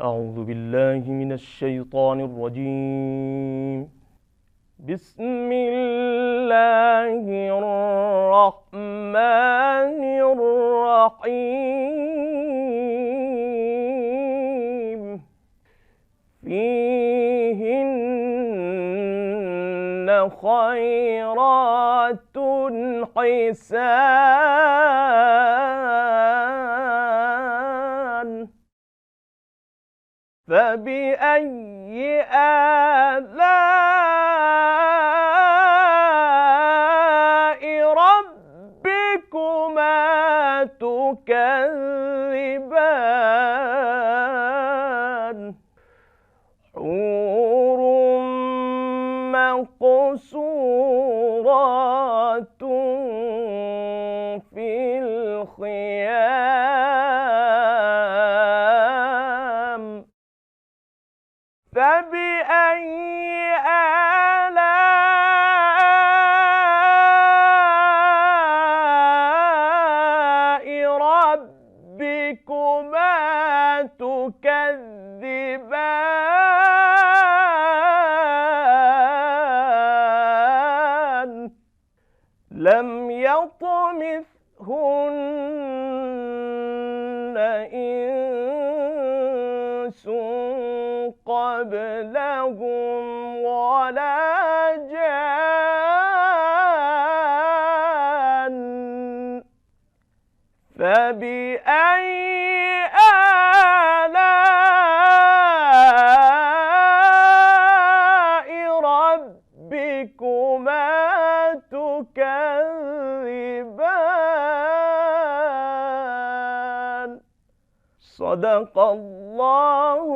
أعوذ بالله من الشيطان الرجيم. بسم الله الرحمن الرحيم. فيهن خيرات حسان. فبأي آلاء ربكما تكذبان؟ حور مقصورات في الخيام. لم يطمثهن إنس قبلهم ولا جان. فبأي صدق الله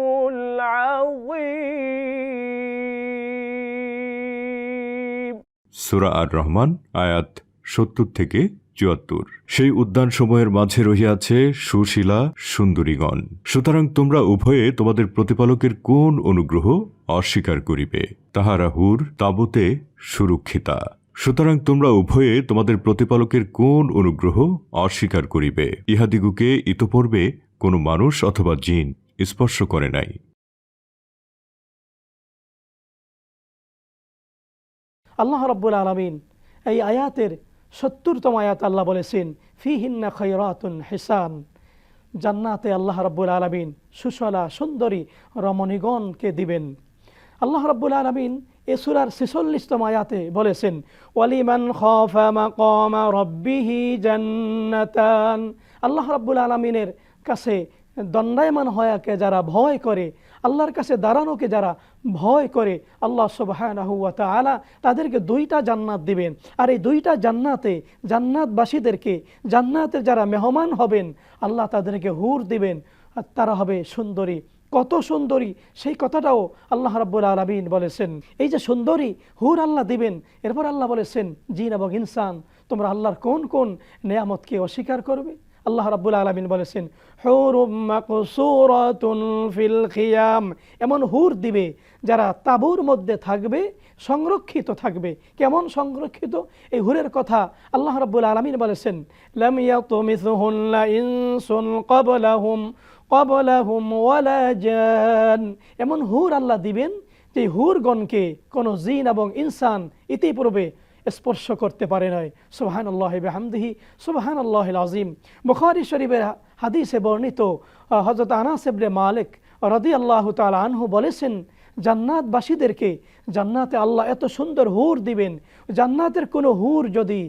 العظيم সুরা আর রহমান আয়াত সত্তর থেকে চুয়াত্তর সেই উদ্যান সময়ের মাঝে রহিয়াছে সুশীলা সুন্দরীগণ সুতরাং তোমরা উভয়ে তোমাদের প্রতিপালকের কোন অনুগ্রহ অস্বীকার করিবে তাহারা হুর তাবতে সুরক্ষিতা সুতরাং তোমরা উভয়ে তোমাদের প্রতিপালকের কোন অনুগ্রহ অস্বীকার করিবে ইহাদিগুকে ইতপূর্বে কোনো মানুষ অথবা জিন স্পর্শ করে নাই। আল্লাহ রব্বুল আলমিন এই আয়াতের সত্তরতম আয়াত আল্লাহ বলেছেন, ফিহিন্না খৈরাতুন হেসান। জান্নাতে আল্লাহ রব্বুল আলমিন সুশলা সুন্দরী রমণীগণকে দিবেন। আল্লাহ রব্বুল আলমিন এসুরার ছেচল্লিশতম আয়াতে বলেছেন, ওয়ালিমান খফা মাকামা রব্বিহি জান্নাতান। আল্লাহ রব্বুল আলমিনের কাছে দণ্ডায়মান হয়াকে যারা ভয় করে, আল্লাহর কাছে দাঁড়ানোকে যারা ভয় করে, আল্লাহ সুবহানাহু ওয়া তাআলা তাদেরকে দুইটা জান্নাত দিবেন। আর এই দুইটা জান্নাতে জান্নাতবাসীদেরকে, জান্নাতের যারা মেহমান হবেন, আল্লাহ তাদেরকে হুর দিবেন। আর তারা হবে সুন্দরী। কত সুন্দরী! সেই কথাটাও আল্লাহ রাব্বুল আলমিন বলেছেন। এই যে সুন্দরী, হুর আল্লাহ দিবেন। এরপর আল্লাহ বলেছেন, জিন এবং ইনসান, তোমরা আল্লাহর কোন কোন নেয়ামতকে অস্বীকার করবে? আল্লাহ রাব্বুল আলমিন বলেছেন ফিল খিয়াম। এমন হুর দিবে যারা তাবুর মধ্যে থাকবে, সংরক্ষিত থাকবে। কেমন সংরক্ষিত? এই হুরের কথা আল্লাহ রাব্বুল আলমিন বলেছেন এমন হুর আল্লাহ দিবেন যে হুরগণকে কোনো জিন এবং ইনসান ইতিপূর্বে স্পর্শ করতে পারে নাই। সুবাহান আল্লাহ বেহামদিহি সুবাহান আল্লাহ আজিম বুখারি শরীফের হাদিসে বর্ণিত হজরত আনাসেবরে মালিক রদি আল্লাহ তাল আনহু বলেছেন, জান্নাতবাসীদেরকে জান্নাতে আল্লাহ এত সুন্দর হুর দিবেন। জান্নাতের কোনো হুর যদি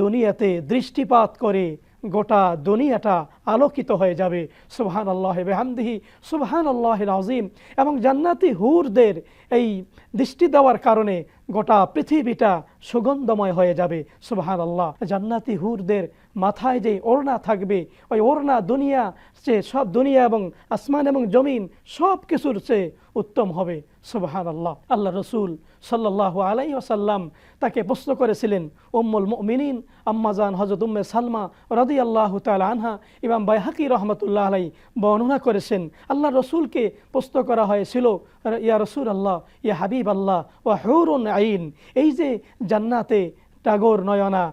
দুনিয়াতে দৃষ্টিপাত করে, গোটা দুনিয়াটা আলোকিত হয়ে যাবে। সুবহান আল্লাহ বেহামদিহি সুবহান আল্লাহ আজিম এবং জান্নাতি হুরদের এই দৃষ্টি দেওয়ার কারণে গোটা পৃথিবীটা সুগন্ধময় হয়ে যাবে। সুবহান আল্লাহ জান্নাতি হুরদের মাথায় যে ওড়না থাকবে, ওই ওড়না দুনিয়া, সে সব দুনিয়া এবং আসমান এবং জমিন সব কিছুর চেয়ে উত্তম হবে। সুবহান আল্লাহ আল্লাহ রসুল সাল্লাহ আলাই আসাল্লাম তাকে প্রশ্ন করেছিলেন, উম্মুল মিনিন আম্মাজান হজরত উম্মে সালমা রদি আল্লাহ তাল আনহা, ইমাম বাইহাকি রহমতুল্লাহ আলাই বর্ণনা করেছেন আল্লাহ রসুলকে প্রশ্ন করা হয়েছিল, ইয়া রসুল আল্লাহ ইয়া হাবিব আল্লাহ ও হৌরুন আইন, এই যে জান্নাতে টাগর নয়না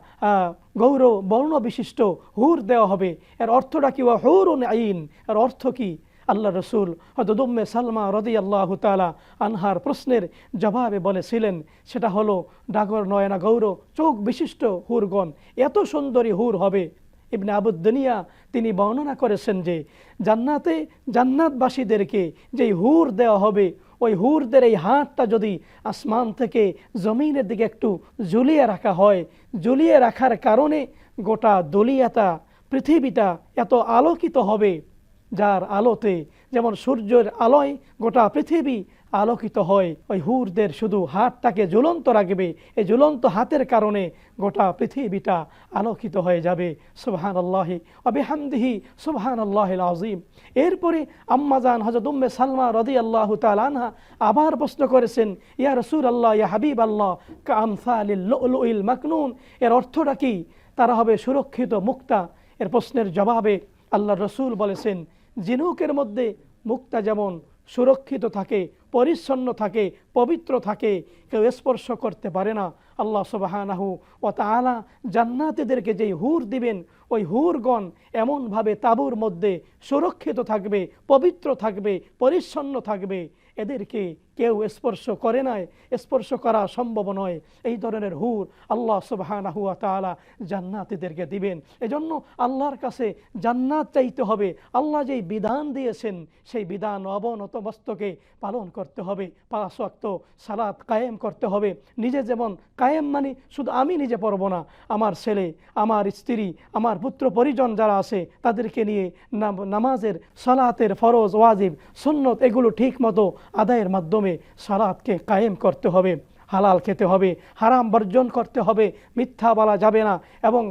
গৌর বর্ণ বিশিষ্ট হুর দেওয়া হবে, এর অর্থটা কি? ওয়া হৌরুন আইন, এর অর্থ কি? আল্লাহ রসুল হদুম্মে সালমা রদি আল্লাহ তালা আনহার প্রশ্নের জবাবে বলেছিলেন, সেটা হলো, ডাগর, নয়না, গৌর, চোখ বিশিষ্ট হুরগণ, এত সুন্দরী হুর হবে ইবনে আবুদ্দুনিয়া তিনি বর্ণনা করেছেন যে জান্নাতে জান্নাতবাসীদেরকে যেই হুর দেওয়া হবে, ওই হুরদের এই হাতটা যদি আসমান থেকে জমিনের দিকে একটু ঝুলিয়ে রাখা হয়, ঝুলিয়ে রাখার কারণে গোটা দলিয়াতা পৃথিবীটা এত আলোকিত হবে, যার আলোতে যেমন সূর্যের আলোয় গোটা পৃথিবী আলোকিত হয়। ওই হুরদের শুধু হাতটাকে ঝুলন্ত রাখবে। এই ঝুলন্ত হাতের কারণে গোটা পৃথিবীটা আলোকিত হয়ে যাবে। সুবহান আল্লাহি অবিহামদিহি সুবহান আল্লাহ আজিম এরপরে আম্মাজান হজরত উম্মে সালমা রদি আল্লাহ আনহা আবার প্রশ্ন করেছেন, ইয়া রসুল আল্লাহ ইয়া হাবিব আল্লাহ কামসালিল মাকনুন? এর অর্থটা কি? তারা হবে সুরক্ষিত, মুক্তা। এর প্রশ্নের জবাবে আল্লাহ রসুল বলেছেন, জিনুকের মধ্যে মুক্তা যেমন সুরক্ষিত থাকে পরিচ্ছন্ন থাকে, পবিত্র থাকে, কেউ স্পর্শ করতে পারে না। আল্লাহ সবাহানাহু ও তালা জান্নাতিদেরকে যেই হুর দিবেন, ওই হুরগণ এমনভাবে তাবুর মধ্যে সুরক্ষিত থাকবে, পবিত্র থাকবে, পরিচ্ছন্ন থাকবে। এদেরকে কেউ স্পর্শ করে নাই, স্পর্শ করা সম্ভব নয়। এই ধরনের হুর আল্লাহ সুবাহানাহু তালা জান্নাতিদেরকে দিবেন। এজন্য আল্লাহর কাছে জান্নাত চাইতে হবে। আল্লাহ যেই বিধান দিয়েছেন, সেই বিধান অবনত বস্তকে পালন করতে হবে। পাঁচ ওয়াক্ত সালাত কায়েম করতে হবে। নিজে যেমন কায়েম মানে শুধু আমি নিজে পড়ব না। আমার ছেলে, আমার স্ত্রী, আমার পুত্র পরিজন যারা আছে, তাদেরকে নিয়ে নামাজের সালাতের ফরজ, ওয়াজিব, সুন্নত, এগুলো ঠিক মতো আদায়ের মাধ্যমে সালাতকে কায়েম করতে হবে, হালাল খেতে হবে, হারাম বর্জন করতে হবে, মিথ্যা বলা যাবে না এবং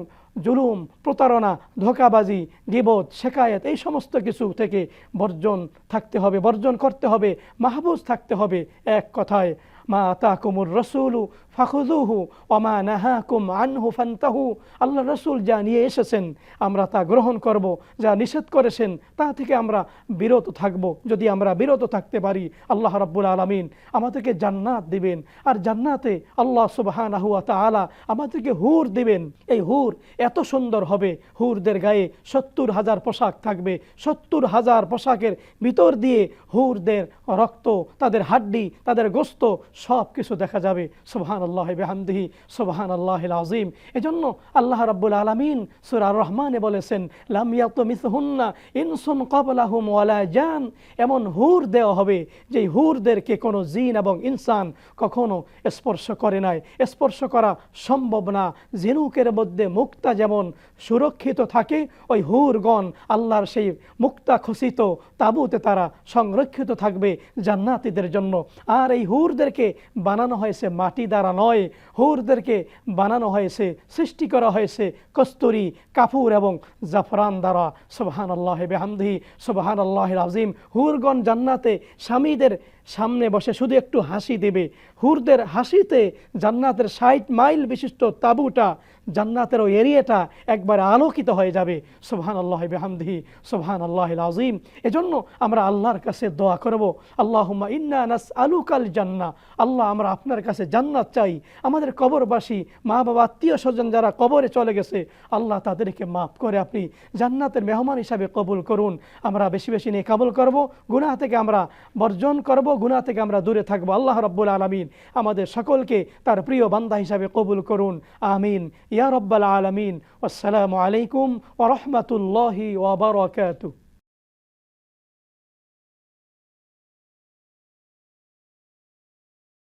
জুলুম, প্রতারণা, ধোকাবাজি, গিবত শেখায়ত এই সমস্ত কিছু থেকে বর্জন থাকতে হবে, বর্জন করতে হবে, মাহবুজ থাকতে হবে এক কথায়। মা আতাকুমুর রসুলু ফাখুজুহু ওমা নাহাকুম আনহু ফান্তাহু। আল্লাহ রসুল যা নিয়ে এসেছেন, আমরা তা গ্রহণ করব, যা নিষেধ করেছেন, তা থেকে আমরা বিরত থাকব। যদি আমরা বিরত থাকতে পারি, আল্লাহ রাব্বুল আলমিন আমাদেরকে জান্নাত দিবেন। আর জান্নাতে আল্লাহ সুবহানাহু ওয়া তাআলা আমাদেরকে হুর দিবেন। এই হুর এত সুন্দর হবে। হুরদের গায়ে সত্তর হাজার পোশাক থাকবে। সত্তর হাজার পোশাকের ভিতর দিয়ে হুরদের রক্ত, তাদের হাড্ডি, তাদের গোস্ত সব কিছু দেখা যাবে। সুবহান আল্লাহ বেহামদিহি সুবহান আল্লাহ আজিম এজন্য আল্লাহ রাব্বুল আলমিন সুরার রহমানে বলেছেন লামিয়াত মিসহুন্না ইনসুন কবলাহুম ওয়ালা জান। এমন হুর দেওয়া হবে যে হুরদেরকে কোনো জিন এবং ইনসান কখনো স্পর্শ করে নাই। স্পর্শ করা সম্ভব না। ঝিনুকের মধ্যে মুক্তা যেমন সুরক্ষিত থাকে, ওই হুরগণ আল্লাহর সেই মুক্তা খসিত তাবুতে তারা সংরক্ষিত থাকবে জান্নাতীদের জন্য। আর এই হুরদেরকে বানানো হয়েছে মাটি দ্বারা নয়। হুরদেরকে বানানো হয়েছে, সৃষ্টি করা হয়েছে কস্তুরি কাপুর এবং জাফরান দ্বারা। সোবাহান আল্লাহ বেহামদি সোবাহান আল্লাহ আজিম হুরগণ জান্নাতে স্বামীদের সামনে বসে শুধু একটু হাসি দেবে। হুরদের হাসিতে জান্নাতের ষাট মাইল বিশিষ্ট তাঁবুটা, জান্নাতের ওই এরিয়াটা একবারে আলোকিত হয়ে যাবে। সুবহান আল্লাহ বেহামদিহি সুবহান আল্লাহ আজিম এজন্য আমরা আল্লাহর কাছে দোয়া করব। আল্লাহ ইন্না নাস আলুকাল জান্না আল্লাহ, আমরা আপনার কাছে জান্নাত চাই। আমাদের কবরবাসী মা বাবা আত্মীয় স্বজন যারা কবরে চলে গেছে, আল্লাহ তাদেরকে মাফ করে আপনি জান্নাতের মেহমান হিসাবে কবুল করুন। আমরা বেশি বেশি নিয়ে কাবুল করব। গুনাহ থেকে আমরা বর্জন করব। গুনাহ থেকে আমরা দূরে থাকব। আল্লাহ রব্বুল আলমিন আমাদের সকলকে তার প্রিয় বান্দা হিসাবে কবুল করুন। আমিন। ইয়া রব্বাল আলমিন। আসসালামু আলাইকুম ওরহমতুল্লাহি ওবরাকাতুহ